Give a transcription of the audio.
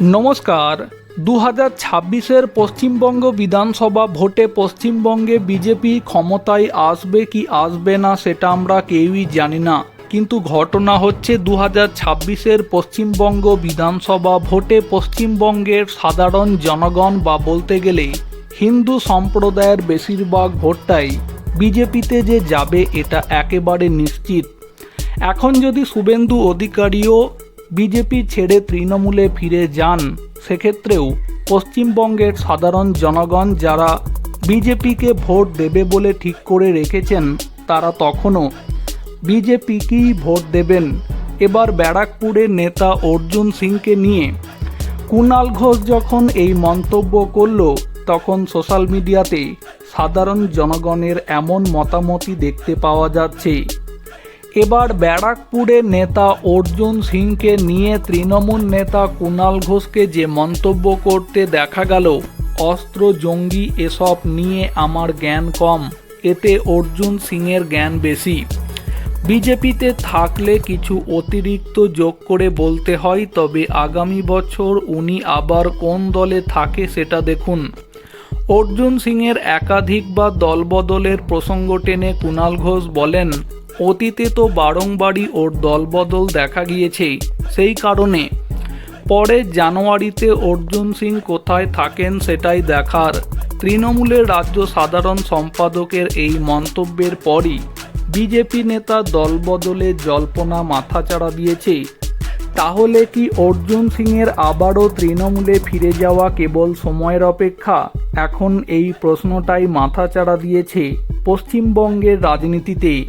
নমস্কার। দু হাজার ছাব্বিশের পশ্চিমবঙ্গ বিধানসভা ভোটে পশ্চিমবঙ্গে বিজেপি ক্ষমতায় আসবে কি আসবে না সেটা আমরা কেউই জানি না। কিন্তু ঘটনা হচ্ছে দু হাজার ছাব্বিশের পশ্চিমবঙ্গ বিধানসভা ভোটে পশ্চিমবঙ্গের সাধারণ জনগণ বা বলতে গেলে হিন্দু সম্প্রদায়ের বেশিরভাগ ভোটটাই বিজেপিতে যে যাবে এটা একেবারে নিশ্চিত। এখন যদি শুভেন্দু অধিকারীও বিজেপি ছেড়ে তৃণমূলে ফিরে যান, সেক্ষেত্রেও পশ্চিমবঙ্গের সাধারণ জনগণ যারা বিজেপিকে ভোট দেবে বলে ঠিক করে রেখেছেন, তারা তখনও বিজেপিকেই ভোট দেবেন। এবার ব্যারাকপুরের নেতা অর্জুন সিংকে নিয়ে কুণাল ঘোষ যখন এই মন্তব্য করল, তখন সোশ্যাল মিডিয়াতে সাধারণ জনগণের এমন মতামতই দেখতে পাওয়া যাচ্ছে। এবার ব্যারাকপুরের নেতা অর্জুন সিংকে নিয়ে তৃণমূল নেতা কুণাল ঘোষকে যে মন্তব্য করতে দেখা গেল, অস্ত্র জঙ্গি এসব নিয়ে আমার জ্ঞান কম, এতে অর্জুন সিংয়ের জ্ঞান বেশি। বিজেপিতে থাকলে কিছু অতিরিক্ত যোগ করে বলতে হয়, তবে আগামী বছর উনি আবার কোন দলে থাকে সেটা দেখুন। অর্জুন সিংয়ের একাধিক বা দলবদলের প্রসঙ্গ টেনে কুণাল ঘোষ বলেন অতীতে তো বারংবারই ওর দলবদল দেখা গিয়েছেই সেই কারণে। পরের জানুয়ারিতে অর্জুন সিং কোথায় থাকেন সেটাই দেখার। তৃণমূলের রাজ্য সাধারণ সম্পাদকের এই মন্তব্যের পরই বিজেপি নেতা দলবদলে জল্পনা মাথাচাড়া দিয়েছে। তাহলে কি অর্জুন সিংয়ের আবারও তৃণমূলে ফিরে যাওয়া কেবল সময়ের অপেক্ষা? এখন এই প্রশ্নটাই মাথাচাড়া দিয়েছে পশ্চিমবঙ্গের রাজনীতিতে।